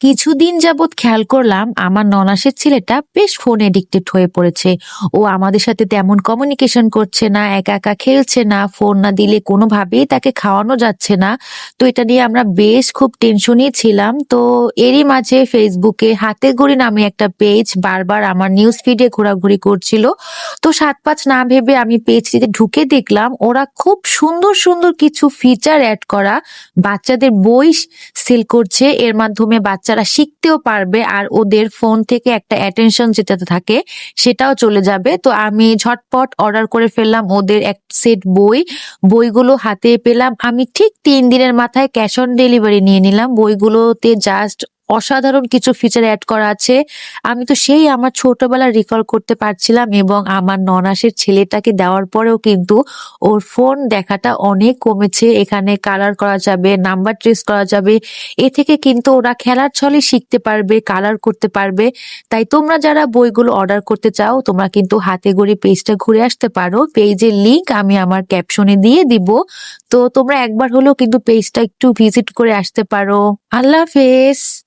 কিছুদিন যাবৎ খেয়াল করলাম আমার ননাসের ছেলেটা বেশ ফোন এডিক্টেড হয়ে পড়েছে। ও আমাদের সাথে তেমন কমিউনিকেশন করছে না, একা একা খেলছে না ফোন না দিলে কোনোভাবেই তাকে খাওয়ানো যাচ্ছে না। তো এটা নিয়ে আমরা বেশ খুব টেনশনই ছিলাম। তো এরই মাঝে ফেসবুকে হাতে গড়ি নামে একটা পেজ বারবার আমার নিউজ ফিডে ঘোরাঘুরি করছিল। তো সাত পাঁচ না ভেবে আমি পেজটিতে ঢুকে দেখলাম, ওরা খুব সুন্দর সুন্দর কিছু ফিচার অ্যাড করা বাচ্চাদের বই সেল করছে। এর মাধ্যমে বাচ্চারা শিখতেও পারবে আর ওদের ফোন থেকে একটা অ্যাটেনশন যেটা থাকে সেটাও চলে যাবে। তো আমি ঝটপট অর্ডার করে ফেললাম ওদের এক সেট বই। বইগুলো হাতে পেলাম। আমি ঠিক তিন দিনের মাথায় ক্যাশ অন ডেলিভারি নিয়ে নিলাম। বইগুলোতে জাস্ট অসাধারণ কিছু ফিচার অ্যাড করা আছে। আমি তো সেই আমার ছোটবেলা রিকল করতে পারছিলাম এবং আমার ননাসের ছেলেটাকে দেওয়ার পরেও কিন্তু ওর ফোন দেখাটা অনেক কমেছে। এখানে কালার করা যাবে নাম্বার ট্রেস করা যাবে। এ থেকে কিন্তু ওরা খেলার ছলে শিখতে পারবে কালার করতে পারবে। তাই তোমরা যারা বইগুলো অর্ডার করতে চাও, তোমরা কিন্তু হাতে গড়ি পেজটা ঘুরে আসতে পারো। পেজের লিংক আমি আমার ক্যাপশনে দিয়ে দিব। তো তোমরা একবার হলেও কিন্তু পেজটা একটু ভিজিট করে আসতে পারো। আল্লাহ হাফেজ।